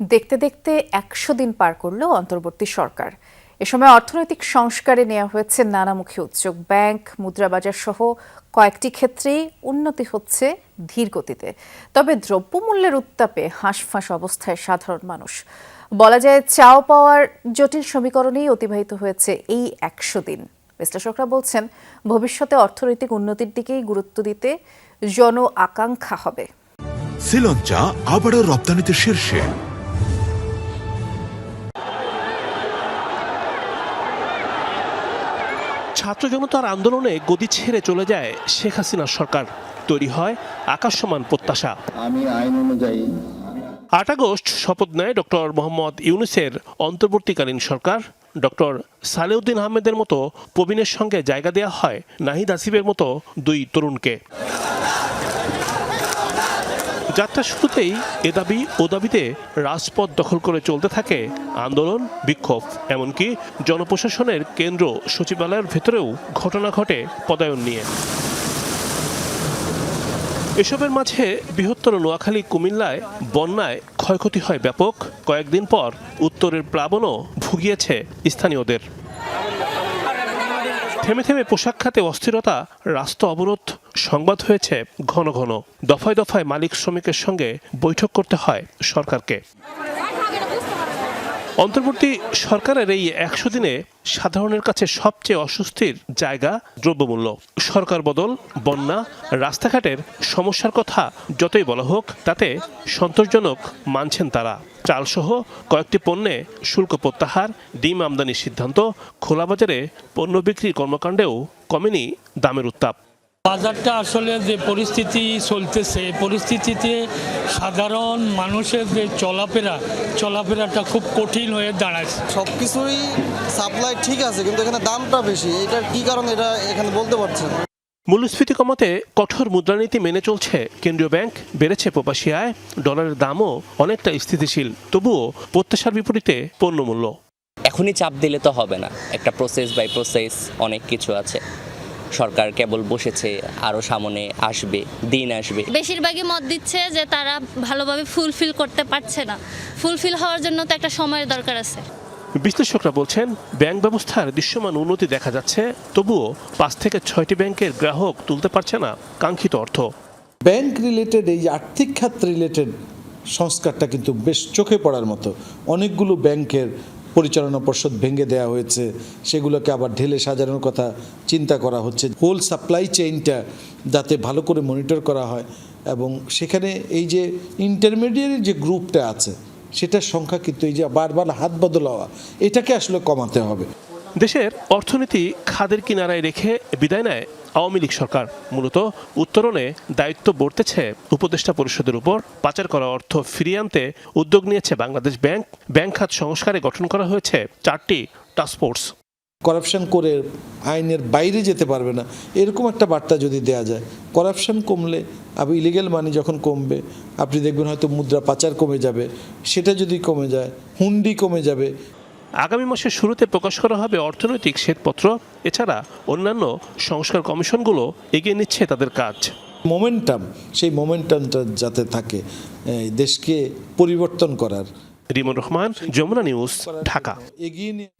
দেখতে দেখতে একশো দিন পার করল অন্তর্বর্তী সরকার। এ সময় অর্থনৈতিক সংস্কারে নেওয়া হয়েছে নানামুখী উদ্যোগ। ব্যাংক, মুদ্রাবাজার সহ কয়েকটি ক্ষেত্রেই উন্নতি হচ্ছে ধীর গতিতে তবে দ্রব্যমূল্যের উত্তাপে হাঁসফাঁস অবস্থায় সাধারণ মানুষ। বলা যায় চাও পাওয়ার জটিল সমীকরণেই অতিবাহিত হয়েছে এই একশো দিন। বিশ্লেষকরা বলছেন, ভবিষ্যতে অর্থনৈতিক উন্নতির দিকেই গুরুত্ব দিতে জন আকাঙ্ক্ষা হবে শ্রীলঞ্চা আবারও রপ্তানিতে শীর্ষে। ছাত্র জনতার আন্দোলনে গদি ছেড়ে চলে যায় শেখ হাসিনার সরকার। তৈরি হয় আকাশসমান প্রত্যাশা। আমি আইন অনুযায়ী আট আগস্ট শপথ নেয় ডক্টর মোহাম্মদ ইউনুসের অন্তর্বর্তীকালীন সরকার। ডক্টর সালেউদ্দিন আহমেদের মতো প্রবীণের সঙ্গে জায়গা দেওয়া হয় নাহিদ আসিফের মতো দুই তরুণকে। যাত্রা শুরুতেই এ দাবি, ও দাবিতে রাজপথ দখল করে চলতে থাকে আন্দোলন, বিক্ষোভ। এমনকি জনপ্রশাসনের কেন্দ্র সচিবালয়ের ভেতরেও ঘটনা ঘটে পদায়ন নিয়ে। এসবের মাঝে বৃহত্তর নোয়াখালী, কুমিল্লায় বন্যায় ক্ষয়ক্ষতি হয় ব্যাপক। কয়েকদিন পর উত্তরের প্লাবনও ভুগিয়েছে স্থানীয়দের। থেমে থেমে পোশাক খাতে অস্থিরতা, রাস্তা অবরোধ, সংবাদ হয়েছে ঘন ঘন। দফায় দফায় মালিক শ্রমিকের সঙ্গে বৈঠক করতে হয় সরকারকে। অন্তর্বর্তী সরকারের এই একশো দিনে সাধারণের কাছে সবচেয়ে অস্বস্তির জায়গা দ্রব্যমূল্য। সরকার বদল, বন্যা, রাস্তাঘাটের সমস্যার কথা যতই বলা হোক, তাতে সন্তোষজনক মানছেন তারা। চালসহ কয়েকটি পণ্যে শুল্ক প্রত্যাহার, ডিম আমদানির সিদ্ধান্ত, খোলা বাজারে পণ্য বিক্রির কর্মকাণ্ডেও কমেনি দামের উত্তাপ। বাজারটা আসলে যে পরিস্থিতি চলতেছে পরিস্থিতিতে সাধারণ মানুষের যে চলাফেরা চলাফেরাটা খুব কঠিন হয়ে দাঁড়াচ্ছে সব কিছুই সাপ্লাই ঠিক আছে কিন্তু এখানে দামটা বেশি। এটার কি কারণ এটা এখানে বলতে পারছে না। মূল্যস্ফীতি কমাতে কঠোর মুদ্রানীতি মেনে চলছে কেন্দ্রীয় ব্যাংক। বেড়েছে প্রবাসী আয় ডলারের দামও অনেকটা স্থিতিশীল তবুও প্রত্যাশার বিপরীতে পণ্যমূল্য। এখনই চাপ দিলে তো হবে না। একটা প্রসেস বাই প্রসেস অনেক কিছু আছে। সরকার কেবল বসেছে আরও সামনে আসবে দিন আসবে। বেশিরভাগই মত দিচ্ছে যে তারা ভালোভাবে ফুলফিল করতে পারছে না। ফুলফিল হওয়ার জন্য তো একটা সময়ের দরকার আছে। বিশ্লেষকরা বলছেন ব্যাংক ব্যবস্থার দৃশ্যমান উন্নতি দেখা যাচ্ছে তবুও পাঁচ থেকে ছয়টি ব্যাংকের গ্রাহক তুলতে পারছে না কাঙ্ক্ষিত অর্থ। ব্যাংক রিলেটেড এই আর্থিক খাত রিলেটেড সংস্কারটা কিন্তু বেশ চোখে পড়ার মতো। অনেকগুলো ব্যাংকের পরিচালনা পর্ষদ ভেঙে দেয়া হয়েছে। সেগুলোকে আবার ঢেলে সাজানোর কথা চিন্তা করা হচ্ছে। হোল সাপ্লাই চেইনটা যাতে ভালো করে মনিটর করা হয় এবং সেখানে এই যে ইন্টারমিডিয়েট যে গ্রুপটা আছে, সেটার সংখ্যা কিন্তু এই যে বারবার হাত বদল হওয়া এটাকে আসলে কমাতে হবে। দেশের অর্থনীতি খাদের কিনারায় রেখে বিদায় নেয় আওয়ামী লীগ সরকার। মূলত উত্তরণে দায়িত্ব বর্তেছে উপদেষ্টা পরিষদের উপর। পাচার করা অর্থ ফিরিয়ে আনতে উদ্যোগ নিয়েছে বাংলাদেশ ব্যাংক। ব্যাংক খাত সংস্কারে গঠন করা হয়েছে চারটি টাস্কফোর্স করাপশন করে আইনের বাইরে যেতে পারবে না। এরকম একটা বার্তা যদি দেয়া যায়, করাপশন কমলে আবার ইলিগেল মানি যখন কমবে, আপনি দেখবেন হয়তো মুদ্রা পাচার কমে যাবে, সেটা যদি কমে যায়, হুন্ডি কমে যাবে আগামী মাসের শুরুতে প্রকাশ করা হবে অর্থনৈতিক শ্বেতপত্র এছাড়া অন্যান্য সংস্কার কমিশনগুলো এগিয়ে নিচ্ছে তাদের কাজ। মোমেন্টাম সেই মোমেন্টামটা যাতে থাকে দেশকে পরিবর্তন করার। রিমন রহমান যমুনা নিউজ ঢাকা। এগিয়ে নিয়ে